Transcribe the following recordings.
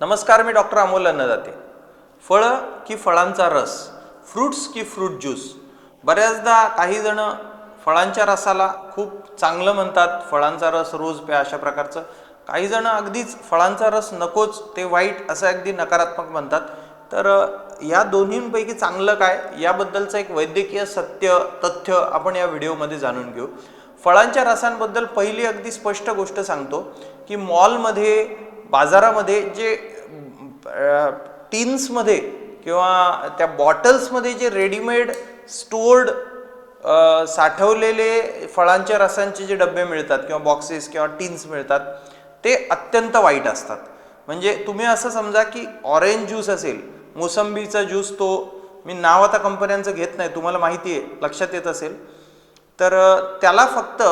नमस्कार मी डॉक्टर अमोल अन्नदाते. फळं की फळांचा रस फ्रूट्स की फ्रूट ज्यूस बऱ्याचदा काही जणं फळांच्या रसाला खूप चांगलं म्हणतात फळांचा रस रोज प्या अशा प्रकारचं. काही जणं अगदीच फळांचा रस नकोच ते वाईट असं अगदी नकारात्मक म्हणतात. तर या दोन्हींपैकी चांगलं काय? याबद्दलचं एक वैद्यकीय सत्य तथ्य आपण या व्हिडिओमध्ये जाणून घेऊ. फळांच्या रसांबद्दल पहिली अगदी स्पष्ट गोष्ट सांगतो की मॉलमध्ये बाजारामध्ये जे टीन्समध्ये किंवा त्या बॉटल्समध्ये जे रेडीमेड स्टोर्ड साठवलेले फळांच्या रसांचे जे डबे मिळतात किंवा बॉक्सेस किंवा टीन्स मिळतात ते अत्यंत वाईट असतात. म्हणजे तुम्ही असं समजा की ऑरेंज ज्यूस असेल मोसंबीचा ज्यूस तो मी नाव आता कंपन्यांचं घेत नाही तुम्हाला माहिती आहे लक्षात येत असेल तर त्याला फक्त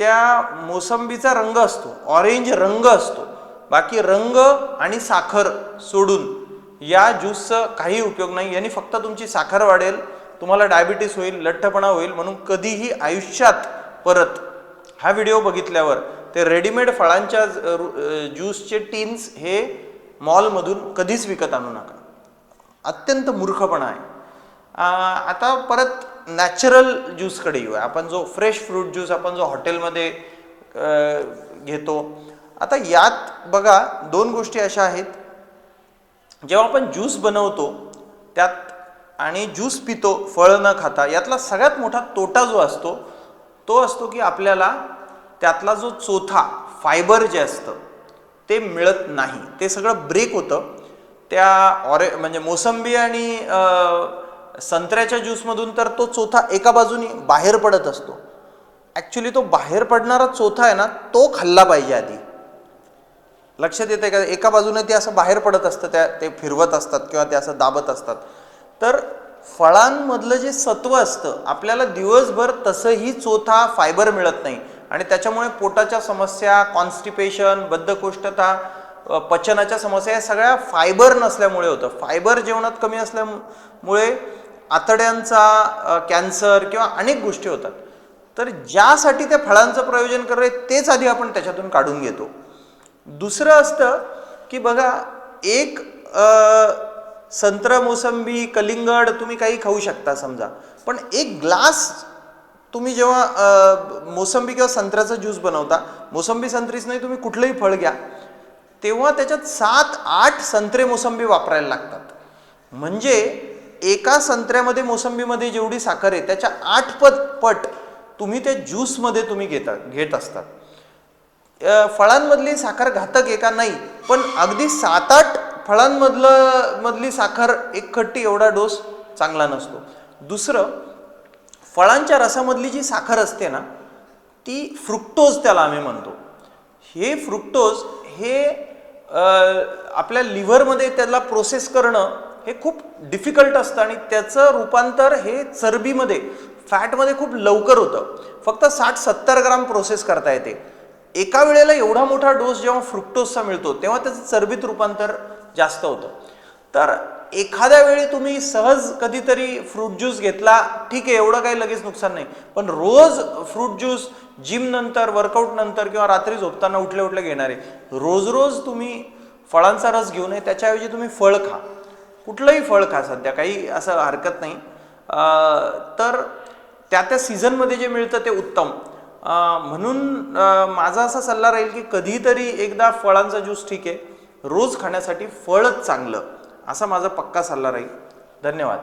त्या मोसंबीचा रंग असतो. ऑरेंज रंग असतो. बाकी रंग आणि साखर सोडून या ज्यूसचा काही उपयोग नाही. यांनी फक्त तुमची साखर वाढेल तुम्हाला डायबिटीस होईल लठ्ठपणा होईल म्हणून कधीही आयुष्यात परत हा व्हिडिओ बघितल्यावर ते रेडीमेड फळांच्या ज- ज्यूसचे टीन्स हे मॉलमधून कधीच विकत आणू नका. अत्यंत मूर्खपणा आहे. आता परत नॅचरल ज्यूसकडे येऊया. आपण जो फ्रेश फ्रूट ज्यूस आपण जो हॉटेलमध्ये घेतो. आता यात बघा दोन गोष्टी अशा आहेत. जेव्हा आपण ज्यूस बनवतो त्यात आणि ज्यूस पितो फळ न खाता यातला सगळ्यात मोठा तोटा जो असतो तो असतो की आपल्याला त्यातला जो चोथा फायबर जे असतं ते मिळत नाही. ते सगळं ब्रेक होतं. त्या ऑरे म्हणजे मोसंबी आणि संत्र्याच्या ज्यूसमधून तर तो चोथा एका बाजूने बाहेर पडत असतो. ॲक्च्युली तो बाहेर पडणारा चोथा आहे ना तो खाल्ला पाहिजे आधी. लक्षात येते का? एका बाजूने ते असं बाहेर पडत असतं त्या ते फिरवत असतात किंवा ते असं दाबत असतात. तर फळांमधलं जे सत्व असतं आपल्याला दिवसभर तसंही चोथा फायबर मिळत नाही. आणि त्याच्यामुळे पोटाच्या समस्या कॉन्स्टिपेशन बद्धकोष्ठता पचनाच्या समस्या या सगळ्या फायबर नसल्यामुळे होतं. फायबर जेवणात कमी असल्यामुळे आतड्यांचा कॅन्सर किंवा अनेक गोष्टी होतात. तर ज्यासाठी त्या फळांचं प्रयोजन करे तेच आधी आपण त्याच्यातून काढून घेतो. दुसरं असतं की बघा एक संत्र मोसंबी कलिंगड तुम्ही काही खाऊ शकता समजा. पण एक ग्लास तुम्ही जेव्हा मोसंबी किंवा संत्र्याचा ज्यूस बनवता मोसंबी संत्रीच नाही तुम्ही कुठलंही फळ घ्या तेव्हा त्याच्यात सात आठ संत्रे मोसंबी वापरायला लागतात. म्हणजे एका संत्र्यामध्ये मोसंबीमध्ये जेवढी साखर आहे त्याच्या आठ पट पट तुम्ही त्या ज्यूसमध्ये तुम्ही घेता घेत असतात फळांमधली साखर घातक आहे का नाही? पण अगदी सात आठ फळांमधलं मधली साखर एक खट्टी एवढा डोस चांगला नसतो. दुसरं फळांच्या रसामधली जी साखर असते ना ती फ्रुक्टोज त्याला आम्ही म्हणतो. हे फ्रुक्टोज हे आपल्या लिव्हरमध्ये त्याला प्रोसेस करणं हे खूप डिफिकल्ट असतं आणि त्याचं रूपांतर हे चरबीमध्ये फॅटमध्ये खूप लवकर होतं. फक्त साठ सत्तर ग्राम प्रोसेस करता येते. एका वेळेला एवढा मोठा डोस जेव्हा फ्रुक्टोजचा मिळतो तेव्हा त्याचं चरबीत रूपांतर जास्त होतं. तर एखाद्या वेळी तुम्ही सहज कधीतरी फ्रूट ज्यूस घेतला ठीक आहे एवढं काही लगेच नुकसान नाही. पण रोज फ्रूट ज्यूस जिम नंतर वर्कआउट नंतर किंवा रात्री झोपताना उठल्या उठल्या घेणारे रोज रोज तुम्ही फळांचा रस घेऊ नये त्याच्याऐवजी तुम्ही फळ खा. कुठलंही फळ खा सध्या काही असं हरकत नाही. तर त्या त्या सीझनमध्ये जे मिळतं ते उत्तम. म्हणून माझा असा सल्ला राहील की कधीतरी एकदा फळांचा ज्यूस ठीक आहे. रोज खाण्यासाठी फळच चांगलं असा माझा पक्का सल्ला राहील. धन्यवाद.